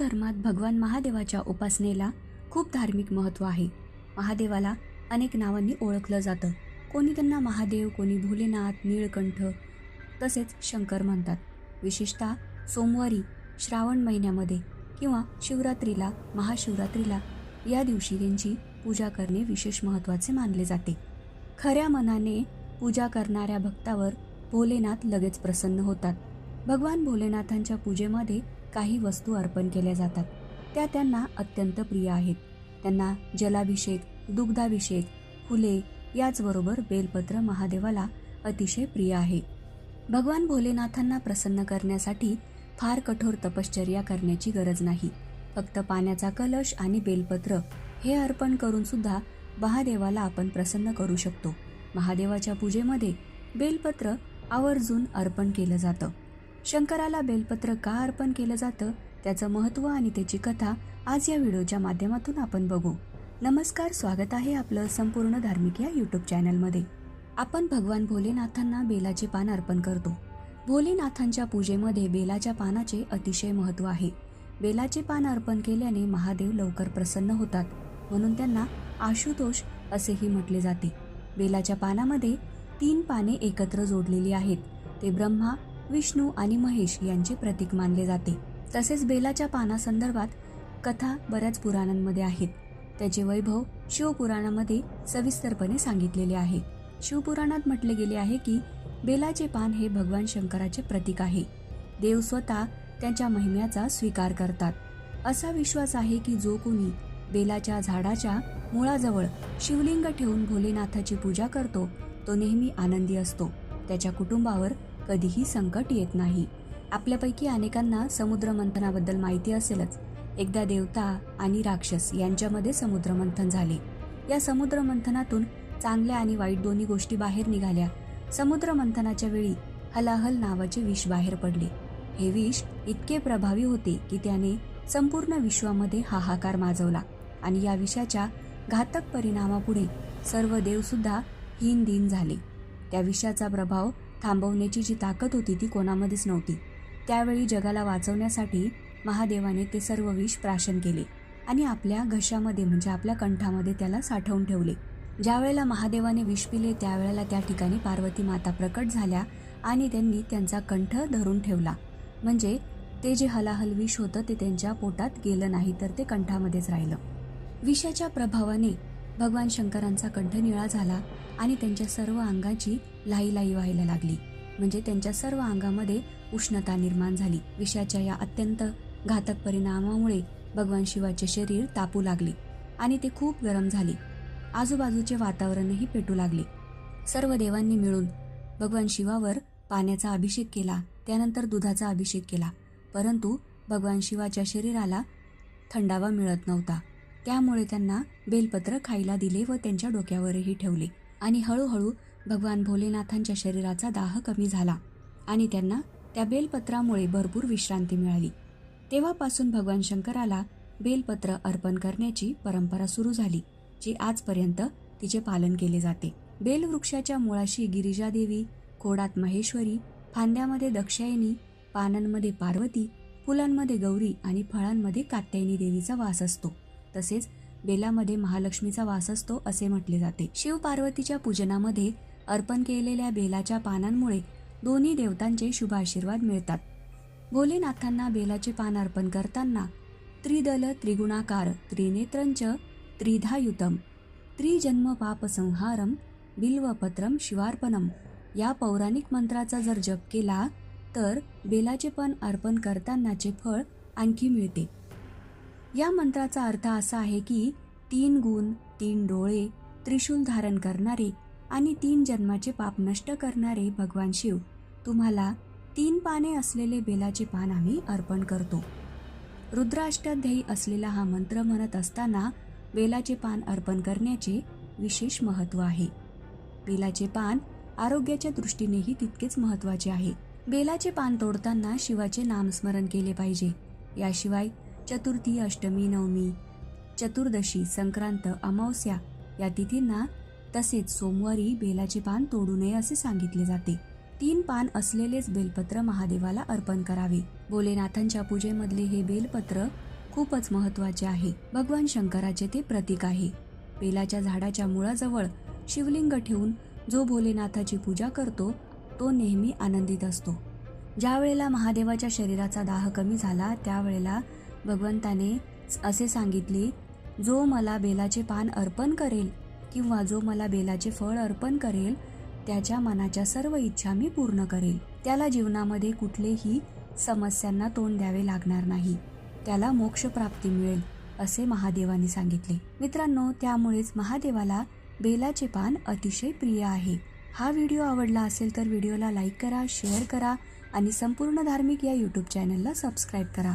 धर्मात भगवान महादेवाच्या उपासनेला खूप धार्मिक महत्त्व आहे. महादेवाला अनेक नावांनी ओळखलं जातं. कोणी त्यांना महादेव कोणी भोलेनाथ नीळकंठ तसेच शंकर म्हणतात. विशेषतः सोमवारी श्रावण महिन्यामध्ये किंवा शिवरात्रीला महाशिवरात्रीला या दिवशी त्यांची पूजा करणे विशेष महत्त्वाचे मानले जाते. खऱ्या मनाने पूजा करणाऱ्या भक्तावर भोलेनाथ लगेच प्रसन्न होतात. भगवान भोलेनाथांच्या पूजेमध्ये काही वस्तू अर्पण केल्या जातात. त्या त्यांना अत्यंत प्रिय आहेत. त्यांना जलाभिषेक दुग्धाभिषेक फुले याचबरोबर बेलपत्र महादेवाला अतिशय प्रिय आहे. भगवान भोलेनाथांना प्रसन्न करण्यासाठी फार कठोर तपश्चर्या करण्याची गरज नाही. फक्त पाण्याचा कलश आणि बेलपत्र हे अर्पण करून सुद्धा महादेवाला आपण प्रसन्न करू शकतो. महादेवाच्या पूजेमध्ये बेलपत्र आवर्जून अर्पण केलं जातं. शंकराला बेलपत्र का अर्पण केलं जातं त्याचं महत्त्व आणि त्याची कथा आज या व्हिडिओच्या माध्यमातून आपण बघू. नमस्कार स्वागत आहे आपलं संपूर्ण धार्मिक या यूट्यूब चॅनलमध्ये. आपण भगवान भोलेनाथांना बेलाचे पान अर्पण करतो. भोलेनाथांच्या पूजेमध्ये बेलाच्या पानाचे अतिशय महत्त्व आहे. बेलाचे पान अर्पण केल्याने महादेव लवकर प्रसन्न होतात म्हणून त्यांना आशुतोष असेही म्हटले जाते. बेलाच्या पानामध्ये तीन पाने एकत्र जोडलेली आहेत. ते ब्रह्मा विष्णू आणि महेश यांचे प्रतीक मानले जाते. तसेच बेलाच्या पानासंदर्भात कथा बऱ्याच पुराणांमध्ये आहेत. त्याचे वैभव शिवपुराणामध्ये सविस्तरपणे सांगितलेले आहे. शिवपुराणात म्हटले गेले आहे की बेलाचे पान हे भगवान शंकराचे प्रतीक आहे. देव स्वतः त्यांच्या महिम्याचा स्वीकार करतात. असा विश्वास आहे की जो कोणी बेलाच्या झाडाच्या मुळाजवळ शिवलिंग ठेवून भोलेनाथाची पूजा करतो तो नेहमी आनंदी असतो. त्याच्या कुटुंबावर कधीही संकट येत नाही. आपल्यापैकी अनेकांना समुद्रमंथनाबद्दल माहिती असेलच. एकदा देवता आणि राक्षस यांच्यामध्ये समुद्रमंथन झाले. या समुद्रमंथनातून चांगल्या आणि वाईट दोन्ही गोष्टी बाहेर निघाल्या. समुद्रमंथनाच्या वेळी हलाहल नावाचे विष बाहेर पडले. हे विष इतके प्रभावी होते की त्याने संपूर्ण विश्वामध्ये हाहाकार माजवला आणि या विषाच्या घातक परिणामापुढे सर्व देवसुद्धा हीन दिन झाले. त्या विषाचा प्रभाव थांबवण्याची जी ताकद होती ती कोणामध्येच नव्हती. त्यावेळी जगाला वाचवण्यासाठी महादेवाने ते सर्व विष प्राशन केले आणि आपल्या घशामध्ये म्हणजे आपल्या कंठामध्ये त्याला साठवून ठेवले. ज्या वेळेला महादेवाने विष पिले त्यावेळेला त्या ठिकाणी पार्वती माता प्रकट झाल्या आणि त्यांनी त्यांचा कंठ धरून ठेवला. म्हणजे ते जे हलाहल विष होतं ते त्यांच्या पोटात गेलं नाही तर ते कंठामध्येच राहिलं. विषाच्या प्रभावाने भगवान शंकरांचा कंठ निळा झाला आणि त्यांच्या सर्व अंगाची लाई लाई व्हायला लागली. म्हणजे त्यांच्या सर्व अंगामध्ये उष्णता निर्माण झाली. विषाच्या या अत्यंत घातक परिणामामुळे भगवान शिवाचे शरीर तापू लागले आणि ते खूप गरम झाले. आजूबाजूचे वातावरणही पेटू लागले. सर्व देवांनी मिळून भगवान शिवावर पाण्याचा अभिषेक केला त्यानंतर दुधाचा अभिषेक केला. परंतु भगवान शिवाच्या शरीराला थंडावा मिळत नव्हता. त्यामुळे त्यांना बेलपत्र खायला दिले व त्यांच्या डोक्यावरही ठेवले. आणि हळूहळू भगवान भोलेनाथांच्या शरीराचा दाह कमी झाला आणि त्यांना त्या बेलपत्रामुळे भरपूर विश्रांती मिळाली. तेव्हापासून भगवान शंकराला बेलपत्र अर्पण करण्याची परंपरा सुरू झाली जी आजपर्यंत तिचे पालन केले जाते. बेलवृक्षाच्या मुळाशी गिरिजादेवी खोडात महेश्वरी फांद्यामध्ये दक्षायणी पानांमध्ये पार्वती फुलांमध्ये गौरी आणि फळांमध्ये कात्यायनी देवीचा वास असतो. तसेच बेलामध्ये महालक्ष्मीचा वास असतो असे म्हटले जाते. शिव पार्वतीच्या पूजनामध्ये अर्पण केलेल्या बेलाच्या पानांमुळे दोन्ही देवतांचे शुभ आशीर्वाद मिळतात. भोलेनाथांना बेलाचे पान अर्पण करताना त्रिदल त्रिगुणाकार त्रिनेत्रंच त्रिधायुतम त्रिजन्म पापसंहारम बिल्वपत्रम शिवार्पणम या पौराणिक मंत्राचा जर जप केला तर बेलाचे पण अर्पण करतानाचे फळ आणखी मिळते. या मंत्राचा अर्थ असा आहे की तीन गुण तीन डोळे त्रिशूल धारण करणारे आणि तीन जन्माचे पाप नष्ट करणारे भगवान शिव तुम्हाला तीन पाने असलेले बेलाचे पान आम्ही अर्पण करतो. रुद्राष्टाध्यायी असलेला हा मंत्र म्हणत असताना बेलाचे पान अर्पण करण्याचे विशेष महत्त्व आहे. बेलाचे पान आरोग्याच्या दृष्टीनेही तितकेच महत्त्वाचे आहे. बेलाचे पान तोडताना शिवाचे नामस्मरण केले पाहिजे. याशिवाय चतुर्थी अष्टमी नवमी चतुर्दशी संक्रांत अमावस्या या तिथींना तसेच सोमवारी बेलाचे पान तोडू नये असे सांगितले जाते. तीन पान असलेलेच बेलपत्र महादेवाला अर्पण करावे. भोलेनाथांच्या पूजेमधले हे बेलपत्र खूपच महत्त्वाचे आहे. भगवान शंकराचे ते प्रतीक आहे. बेलाच्या झाडाच्या मुळाजवळ शिवलिंग ठेवून जो भोलेनाथाची पूजा करतो तो नेहमी आनंदित असतो. ज्या वेळेला महादेवाच्या शरीराचा दाह कमी झाला त्यावेळेला भगवंताने असे सांगितले जो मला बेलाचे पान अर्पण करेल किंवा जो मला बेलाचे फळ अर्पण करेल त्याच्या मनाच्या सर्व इच्छा मी पूर्ण करेल. त्याला जीवनामध्ये कुठलेही समस्यांना तोंड द्यावे लागणार नाही. त्याला मोक्ष प्राप्ती मिळेल असे महादेवाने सांगितले. मित्रांनो त्यामुळेच महादेवाला बेलाचे पान अतिशय प्रिय आहे. हा व्हिडिओ आवडला असेल तर व्हिडिओला लाईक करा शेअर करा आणि संपूर्ण धार्मिक या यूट्यूब चॅनलला सबस्क्राईब करा.